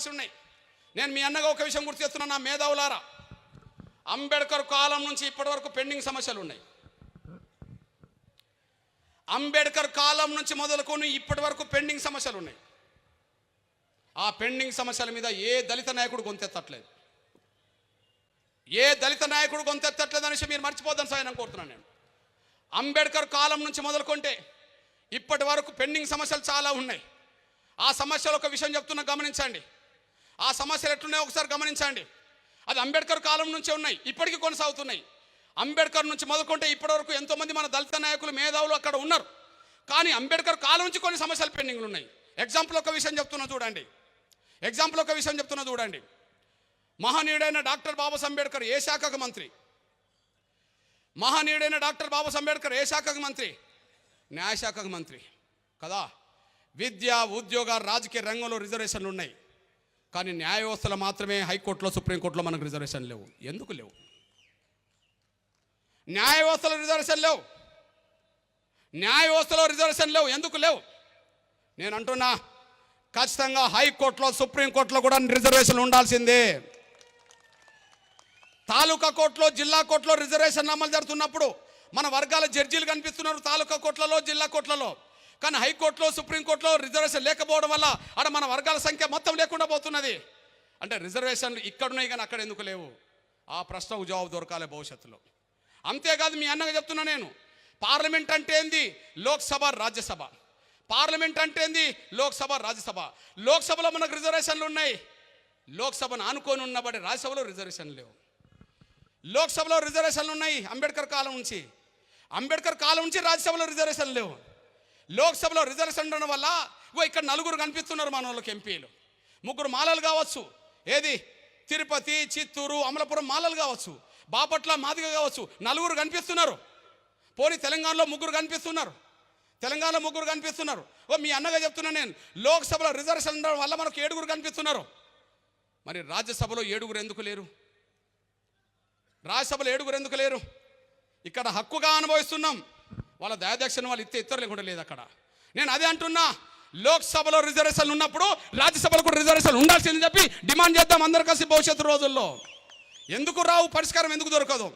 నడపాల్సి ఉన్నాయి. నేను మీ అన్నగా ఒక విషయం గుర్తు చేస్తున్నా నా మేధావులారా. అంబేద్కర్ కాలం నుంచి ఇప్పటి వరకు పెండింగ్ సమస్యలు ఉన్నాయి. అంబేద్కర్ కాలం నుంచి మొదలుకొని ఇప్పటి వరకు పెండింగ్ సమస్యలు ఉన్నాయి. ఆ పెండింగ్ సమస్యల మీద ఏ దళిత నాయకుడు గొంతెత్తట్లేదు. ఏ దళిత నాయకుడు గొంతెత్తట్లేదు అనేసి మీరు మర్చిపోద్దని సాయం కోరుతున్నాను నేను. అంబేద్కర్ కాలం నుంచి మొదలుకుంటే ఇప్పటి వరకు పెండింగ్ సమస్యలు చాలా ఉన్నాయి. ఆ సమస్యలు ఒక విషయం చెప్తున్నా గమనించండి. ఆ సమస్యలు ఎట్లున్నాయో ఒకసారి గమనించండి. అది అంబేద్కర్ కాలం నుంచే ఉన్నాయి ఇప్పటికీ కొనసాగుతున్నాయి. అంబేద్కర్ నుంచి మొదలుకుంటే ఇప్పటివరకు ఎంతోమంది మన దళిత నాయకులు మేధావులు అక్కడ ఉన్నారు. కానీ అంబేద్కర్ కాలం నుంచి కొన్ని సమస్యలు పెండింగ్లు ఉన్నాయి. ఎగ్జాంపుల్ ఒక విషయం చెప్తున్నా చూడండి. ఎగ్జాంపుల్ ఒక విషయం చెప్తున్నా చూడండి. మహనీయుడైన డాక్టర్ బాబాస్ అంబేద్కర్ ఏ శాఖకు మంత్రి? మహనీయుడైన డాక్టర్ బాబాస్ అంబేద్కర్ ఏ శాఖకు మంత్రి? న్యాయశాఖకు మంత్రి. కదా? విద్య ఉద్యోగ రాజకీయ రంగంలో రిజర్వేషన్లు ఉన్నాయి. కానీ న్యాయ వ్యవస్థలో మాత్రమే హైకోర్టులో సుప్రీంకోర్టులో మనకు రిజర్వేషన్ లేవు. ఎందుకు లేవు? న్యాయ వ్యవస్థలో రిజర్వేషన్ లేవు. న్యాయ వ్యవస్థలో రిజర్వేషన్ లేవు. ఎందుకు లేవు? నేను అంటున్నా ఖచ్చితంగా హైకోర్టులో సుప్రీంకోర్టులో కూడా రిజర్వేషన్ ఉండాల్సిందే. తాలూకా కోర్టులో జిల్లా కోర్టులో రిజర్వేషన్ అమలు జరుగుతున్నప్పుడు మన వర్గాల జడ్జీలు కనిపిస్తున్నారు తాలూకా కోర్టులలో జిల్లా కోర్టులలో. కానీ హైకోర్టులో సుప్రీంకోర్టులో రిజర్వేషన్ లేకపోవడం వల్ల అక్కడ మన వర్గాల సంఖ్య మొత్తం లేకుండా పోతున్నది. అంటే రిజర్వేషన్లు ఇక్కడున్నాయి కానీ అక్కడ ఎందుకు లేవు? ఆ ప్రశ్నకు జవాబు దొరకాలి భవిష్యత్తులో. అంతేకాదు మీ అన్నగా చెప్తున్నా నేను పార్లమెంట్ అంటే ఏంది? లోక్సభ రాజ్యసభ. పార్లమెంట్ అంటే ఏంది? లోక్సభ రాజ్యసభ. లోక్సభలో మనకు రిజర్వేషన్లు ఉన్నాయి. లోక్సభను ఆనుకొని ఉన్నబడి రాజ్యసభలో రిజర్వేషన్లు లేవు. లోక్సభలో రిజర్వేషన్లు ఉన్నాయి అంబేద్కర్ కాలం నుంచి. అంబేద్కర్ కాలం నుంచి రాజ్యసభలో రిజర్వేషన్లు లేవు. లోక్సభలో రిజర్వేషన్ ఉండడం వల్ల ఇగో ఇక్కడ నలుగురు కనిపిస్తున్నారు మన వాళ్ళకి ఎంపీలు. ముగ్గురు మాలలు కావచ్చు. ఏది? తిరుపతి చిత్తూరు అమలపురం మాలలు కావచ్చు. బాపట్ల మాదిగ కావచ్చు. నలుగురు కనిపిస్తున్నారు. పోనీ తెలంగాణలో ముగ్గురు కనిపిస్తున్నారు. తెలంగాణలో ముగ్గురు కనిపిస్తున్నారు. ఓ మీ అన్నగా చెప్తున్నా నేను. లోక్సభలో రిజర్వేషన్ ఉండడం వల్ల మనకు ఏడుగురు కనిపిస్తున్నారు. మరి రాజ్యసభలో ఏడుగురు ఎందుకు లేరు? రాజ్యసభలో ఏడుగురు ఎందుకు లేరు? ఇక్కడ హక్కుగా అనుభవిస్తున్నాం. వాళ్ళ దయాదక్షిణ వాళ్ళు ఇస్తే ఇతరులు కూడా లేదు అక్కడ. నేను అదే అంటున్నా లోక్సభలో రిజర్వేషన్లు ఉన్నప్పుడు రాజ్యసభలో కూడా రిజర్వేషన్ ఉండాల్సిందని చెప్పి డిమాండ్ చేద్దాం అందరు కలిసి భవిష్యత్తు రోజుల్లో. ఎందుకు రావు? పరిష్కారం ఎందుకు దొరకదు?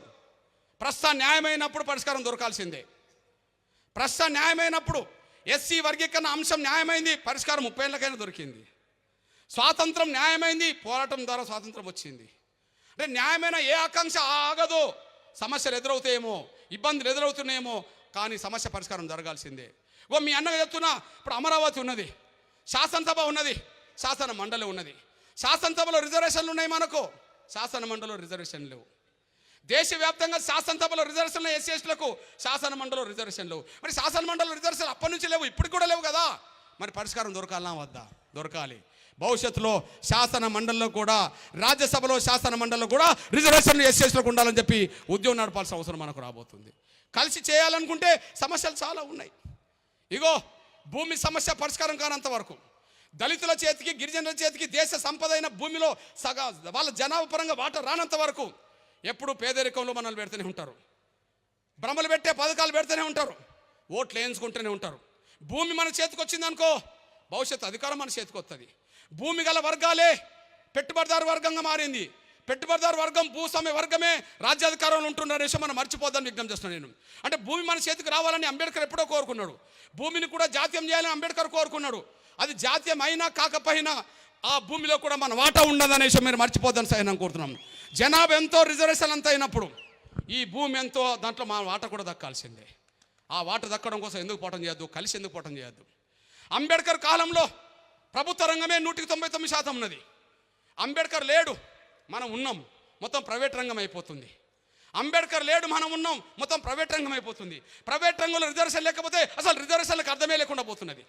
ప్రస్తుత న్యాయమైనప్పుడు పరిష్కారం దొరకాల్సిందే. ప్రస్తుత న్యాయమైనప్పుడు ఎస్సీ వర్గీకరణ అంశం న్యాయమైంది పరిష్కారం ముప్పై ఏళ్ళకైనా దొరికింది. స్వాతంత్రం న్యాయమైంది పోరాటం ద్వారా స్వాతంత్రం వచ్చింది. అంటే న్యాయమైన ఏ ఆకాంక్ష ఆగదు. సమస్యలు ఎదురవుతాయేమో ఇబ్బందులు ఎదురవుతున్నాయేమో కానీ సమస్య పరిష్కారం జరగాల్సిందే. ఓ మీ అన్నగా చెప్తున్నా ఇప్పుడు అమరావతి ఉన్నది శాసనసభ ఉన్నది శాసన మండలి ఉన్నది. శాసనసభలో రిజర్వేషన్లు ఉన్నాయి మనకు శాసన మండలిలో రిజర్వేషన్ లేవు. దేశవ్యాప్తంగా శాసనసభలో రిజర్వేషన్లు ఎస్సీ ఎస్టీలకు శాసన మండలిలో రిజర్వేషన్ లేవు. మరి శాసన మండలిలో రిజర్వేషన్ అప్పటి నుంచి లేవు ఇప్పుడు కూడా లేవు కదా. మరి పరిష్కారం దొరకాలనా వద్దా? దొరకాలి. భవిష్యత్తులో శాసన మండలిలో కూడా రాజ్యసభలో శాసన మండలిలో కూడా రిజర్వేషన్లు ఎస్సీ ఎస్టీలకు ఉండాలని చెప్పి ఉద్యోగం నడపాల్సిన అవసరం మనకు రాబోతుంది. కలిసి చేయాలనుకుంటే సమస్యలు చాలా ఉన్నాయి. ఇగో భూమి సమస్య పరిష్కారం కానంత వరకు దళితుల చేతికి గిరిజనుల చేతికి దేశ సంపద అయిన భూమిలో సగ వాళ్ళ జనాభా పరంగా వాటర్ రానంత వరకు ఎప్పుడు పేదరికంలో మనల్ని పెడుతూనే ఉంటారు. భ్రమలు పెట్టే పథకాలు పెడుతూనే ఉంటారు. ఓట్లు వేయించుకుంటూనే ఉంటారు. భూమి మన చేతికి వచ్చిందనుకో భవిష్యత్ భవిష్యత్తు అధికారం మన చేతికి వస్తుంది భూమి గల వర్గాలే పెట్టుబడిదారు వర్గంగా మారింది. పెట్టుబడిదారు వర్గం భూస్వామ్య వర్గమే రాజ్యాధికారంలో ఉంటున్న విషయం మనం మర్చిపోద్దని విజ్ఞప్తి చేస్తున్నాను నేను. అంటే భూమి మన చేతికి రావాలని అంబేద్కర్ ఎప్పుడో కోరుకున్నాడు. భూమిని కూడా జాతీయం చేయాలని అంబేద్కర్ కోరుకున్నాడు. అది జాతీయం అయినా కాకపోయినా ఆ భూమిలో కూడా మన వాటా ఉండదనే విషయం మీరు మర్చిపోద్దని సరే నేను కోరుతున్నాం. జనాభా ఎంతో రిజర్వేషన్ అంత అయినప్పుడు ఈ భూమి ఎంతో దాంట్లో మన వాట కూడా దక్కాల్సిందే. ఆ వాట దక్కడం కోసం ఎందుకు పోవటం చేయొద్దు? కలిసి ఎందుకు పోవటం చేయొద్దు? అంబేద్కర్ కాలంలో ప్రభుత్వ రంగమే నూటికి తొంభై తొమ్మిది శాతం ఉన్నది. అంబేద్కర్ లేడు. మనం ఉన్నాం మొత్తం ప్రైవేట్ రంగం అయిపోతుంది. అంబేద్కర్ లేడు మనం ఉన్నాం మొత్తం ప్రైవేట్ రంగం అయిపోతుంది. ప్రైవేట్ రంగంలో రిజర్వేషన్ లేకపోతే అసలు రిజర్వేషన్లకు అర్థమే లేకుండా పోతున్నది.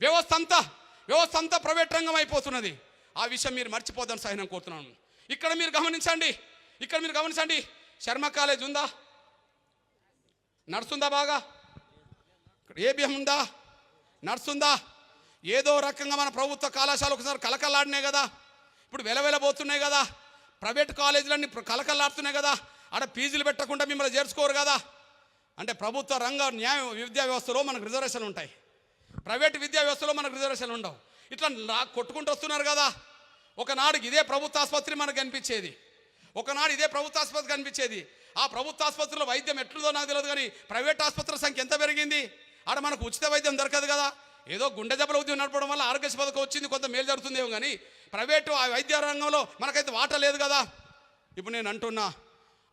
వ్యవస్థ అంతా వ్యవస్థ అంతా ప్రైవేట్ రంగం అయిపోతున్నది. ఆ విషయం మీరు మర్చిపోదని సహనం కోరుతున్నాను. ఇక్కడ మీరు గమనించండి ఇక్కడ మీరు గమనించండి. శర్మ కాలేజ్ ఉందా? నడుస్తుందా బాగా? ఇక్కడ ఏబిఎం ఉందా? నడుస్తుందా? ఏదో రకంగా మన ప్రభుత్వ కళాశాల ఒకసారి కలకలాడినాయి కదా. ఇప్పుడు వెలవెలబోతున్నాయి కదా. ప్రైవేట్ కాలేజీలన్నీ కలకల్లాడుతున్నాయి కలకలాడుతున్నాయి కదా. ఆడ ఫీజులు పెట్టకుండా మిమ్మల్ని చేర్చుకోరు కదా. అంటే ప్రభుత్వ రంగ న్యాయ విద్యా వ్యవస్థలో మనకు రిజర్వేషన్ ఉంటాయి. ప్రైవేట్ విద్యా వ్యవస్థలో మనకు రిజర్వేషన్ ఉండవు. ఇట్లా కొట్టుకుంటూ వస్తున్నారు కదా. ఒకనాడు ఇదే ప్రభుత్వ ఆసుపత్రి మనకు కనిపించేది. ఒకనాడు ఇదే ప్రభుత్వ ఆసుపత్రి కనిపించేది. ఆ ప్రభుత్వ ఆసుపత్రిలో వైద్యం ఎట్లుందో నాకు తెలియదు కానీ ప్రైవేట్ ఆసుపత్రుల సంఖ్య ఎంత పెరిగింది? ఆడ మనకు ఉచిత వైద్యం దొరకదు కదా. ఏదో గుండె జబ్బల నడపడం వల్ల ఆరోగ్య పథకం వచ్చింది కొంత మేలు జరుగుతుందేమో కానీ ప్రైవేటు ఆ వైద్య రంగంలో మనకైతే వాట లేదు కదా. ఇప్పుడు నేను అంటున్నా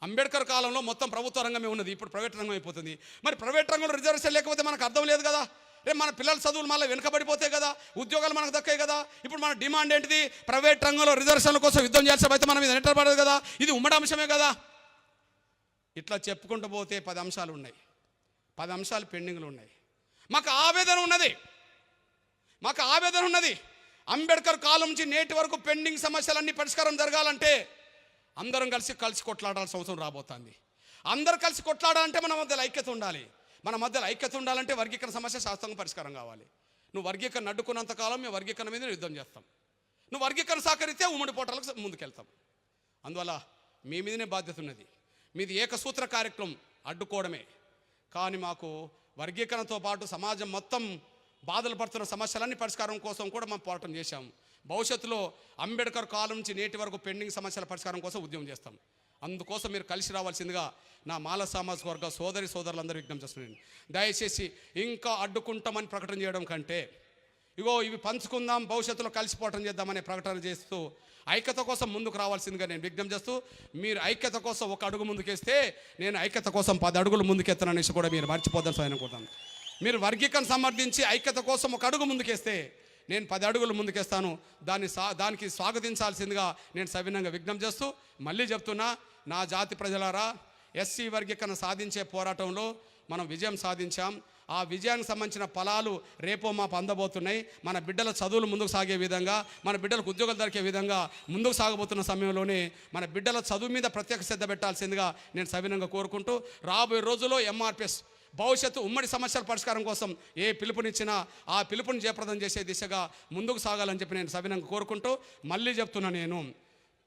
అంబేద్కర్ కాలంలో మొత్తం ప్రభుత్వ రంగమే ఉన్నది ఇప్పుడు ప్రైవేట్ రంగం అయిపోతుంది. మరి ప్రైవేట్ రంగంలో రిజర్వేషన్ లేకపోతే మనకు అర్థం లేదు కదా. రేపు మన పిల్లల చదువులు మళ్ళీ వెనుకబడిపోతాయి కదా ఉద్యోగాలు మనకు దక్కాయి కదా. ఇప్పుడు మన డిమాండ్ ఏంటిది? ప్రైవేట్ రంగంలో రిజర్వేషన్ల కోసం యుద్ధం చేయాల్సిన అయితే మనం ఇది నెట్టబడదు కదా. ఇది ఉమ్మడి అంశమే కదా. ఇట్లా చెప్పుకుంటూ పోతే పది అంశాలు ఉన్నాయి. పది అంశాలు పెండింగ్లు ఉన్నాయి. మాకు ఆవేదన ఉన్నది. మాకు ఆవేదన ఉన్నది. అంబేద్కర్ కాలం నుంచి నేటి వరకు పెండింగ్ సమస్యలన్నీ పరిష్కారం జరగాలంటే అందరం కలిసి కలిసి కొట్లాడాల్సిన అవసరం రాబోతుంది. అందరు కలిసి కొట్లాడాలంటే మన మధ్యలో ఐక్యత ఉండాలి. మన మధ్యలో ఐక్యత ఉండాలంటే వర్గీకరణ సమస్య శాస్త్రంగా పరిష్కారం కావాలి. నువ్వు వర్గీకరణ అడ్డుకున్నంత కాలం మేము వర్గీకరణ మీద యుద్ధం చేస్తాం. నువ్వు వర్గీకరణ సహకరిస్తే ఉమ్మడి పోటాలకు ముందుకెళ్తాం. అందువల్ల మీ మీదనే బాధ్యత ఉన్నది. మీది ఏకసూత్ర కార్యక్రమం అడ్డుకోవడమే. కానీ మాకు వర్గీకరణతో పాటు సమాజం మొత్తం బాధలు పడుతున్న సమస్యలన్నీ పరిష్కారం కోసం కూడా మనం పోరాటం చేశాము. భవిష్యత్తులో అంబేద్కర్ కాలం నుంచి నేటి వరకు పెండింగ్ సమస్యల పరిష్కారం కోసం ఉద్యమం చేస్తాం. అందుకోసం మీరు కలిసి రావాల్సిందిగా నా మాల సామాజిక వర్గ సోదరి సోదరులందరూ విజ్ఞప్తి చేస్తున్నాను. దయచేసి ఇంకా అడ్డుకుంటామని ప్రకటన చేయడం కంటే ఇగో ఇవి పంచుకుందాం భవిష్యత్తులో కలిసిపోవటం చేద్దామనే ప్రకటన చేస్తూ ఐక్యత కోసం ముందుకు రావాల్సిందిగా నేను విజ్ఞప్తి చేస్తూ మీరు ఐక్యత కోసం ఒక అడుగు ముందుకేస్తే నేను ఐక్యత కోసం పది అడుగులు ముందుకెత్తననేసి కూడా మీరు మర్చిపోద్దని సహాయం కోరుతాను. మీరు వర్గీకరణ సమర్థించి ఐక్యత కోసం ఒక అడుగు ముందుకేస్తే నేను పది అడుగులు ముందుకేస్తాను. దాన్ని సా దానికి స్వాగతించాల్సిందిగా నేను సవినంగా విఘ్నం చేస్తూ మళ్ళీ చెప్తున్నా నా జాతి ప్రజలారా ఎస్సీ వర్గీకరణ సాధించే పోరాటంలో మనం విజయం సాధించాం. ఆ విజయానికి సంబంధించిన ఫలాలు రేపో మా అందబోతున్నాయి. మన బిడ్డల చదువులు ముందుకు సాగే విధంగా మన బిడ్డలకు ఉద్యోగాలు దొరికే విధంగా ముందుకు సాగబోతున్న సమయంలోనే మన బిడ్డల చదువు మీద ప్రత్యేక శ్రద్ధ పెట్టాల్సిందిగా నేను సవినంగా కోరుకుంటూ రాబోయే రోజుల్లో ఎంఆర్పిఎస్ భవిష్యత్తు ఉమ్మడి సమస్యల పరిష్కారం కోసం ఏ పిలుపునిచ్చినా ఆ పిలుపుని జయప్రదం చేసే దిశగా ముందుకు సాగాలని చెప్పి నేను సవినంగా కోరుకుంటూ మళ్ళీ చెప్తున్నా నేను.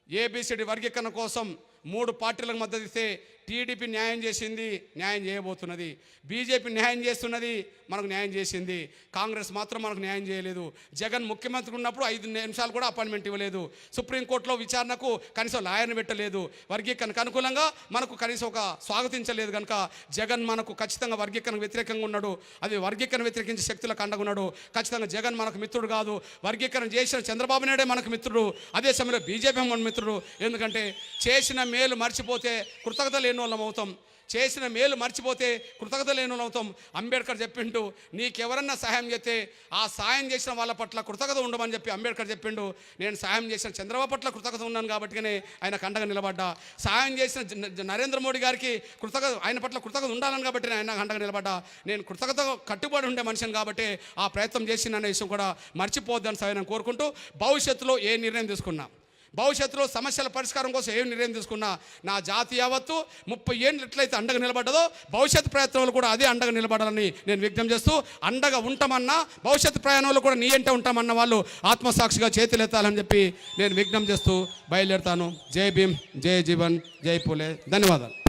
ఏబిసిడి వర్గీకరణ కోసం మూడు పార్టీలకు మద్దతు ఇస్తే టీడీపీ న్యాయం చేసింది న్యాయం చేయబోతున్నది. బీజేపీ న్యాయం చేస్తున్నది మనకు న్యాయం చేసింది. కాంగ్రెస్ మాత్రం మనకు న్యాయం చేయలేదు. జగన్ ముఖ్యమంత్రి ఉన్నప్పుడు ఐదు నిమిషాలు కూడా అపాయింట్మెంట్ ఇవ్వలేదు. సుప్రీంకోర్టులో విచారణకు కనీసం లాయర్ని పెట్టలేదు. వర్గీకరణకు అనుకూలంగా మనకు కనీసం ఒక స్వాగతించలేదు కనుక జగన్ మనకు ఖచ్చితంగా వర్గీకరణకు వ్యతిరేకంగా ఉన్నాడు. అది వర్గీకరణ వ్యతిరేకించే శక్తులకు అండగా ఉన్నాడు. ఖచ్చితంగా జగన్ మనకు మిత్రుడు కాదు. వర్గీకరణ చేసిన చంద్రబాబు నాయుడే మనకు మిత్రుడు. అదే సమయంలో బీజేపీ మన మిత్రుడు. ఎందుకంటే చేసిన మేలు మర్చిపోతే కృతజ్ఞత లేని వాళ్ళం అవుతాం చేసిన మేలు మర్చిపోతే కృతజ్ఞత లేని వాళ్ళం అవుతాం అంబేద్కర్ చెప్పిండు నీకెవరన్నా సహాయం చేస్తే ఆ సాయం చేసిన వాళ్ళ పట్ల కృతజ్ఞత ఉండమని చెప్పి అంబేద్కర్ చెప్పిండు. నేను సాయం చేసిన చంద్రబాబు పట్ల కృతజ్ఞత ఉన్నాను కాబట్టినే ఆయన కండగా నిలబడ్డా. సాయం చేసిన నరేంద్ర మోడీ గారికి కృతజ్ఞత ఆయన పట్ల కృతజ్ఞత ఉండాలని కాబట్టి ఆయన కండగా నిలబడ్డా. నేను కృతజ్ఞత కట్టుబడి ఉండే మనిషిని కాబట్టి ఆ ప్రయత్నం చేసిన అనే విషయం కూడా మర్చిపోద్దని సహాయం కోరుకుంటూ భవిష్యత్తులో ఏ నిర్ణయం తీసుకున్నా. భవిష్యత్తులో సమస్యల పరిష్కారం కోసం ఏం నిర్ణయం తీసుకున్నా నా జాతి యావత్తు ముప్పై ఏళ్ళు ఎట్లయితే అండగా నిలబడ్డదో భవిష్యత్ ప్రయత్నంలో కూడా అదే అండగా నిలబడాలని నేను విజ్ఞప్తి చేస్తూ అండగా ఉంటామన్నా భవిష్యత్ ప్రయాణంలో కూడా నీ ఎంట ఉంటామన్న వాళ్ళు ఆత్మసాక్షిగా చేతులెత్తాలని చెప్పి నేను విజ్ఞప్తి చేస్తూ బయలుదేరుతాను. జై భీమ్ జై జీవన్ జై పూలే. ధన్యవాదాలు.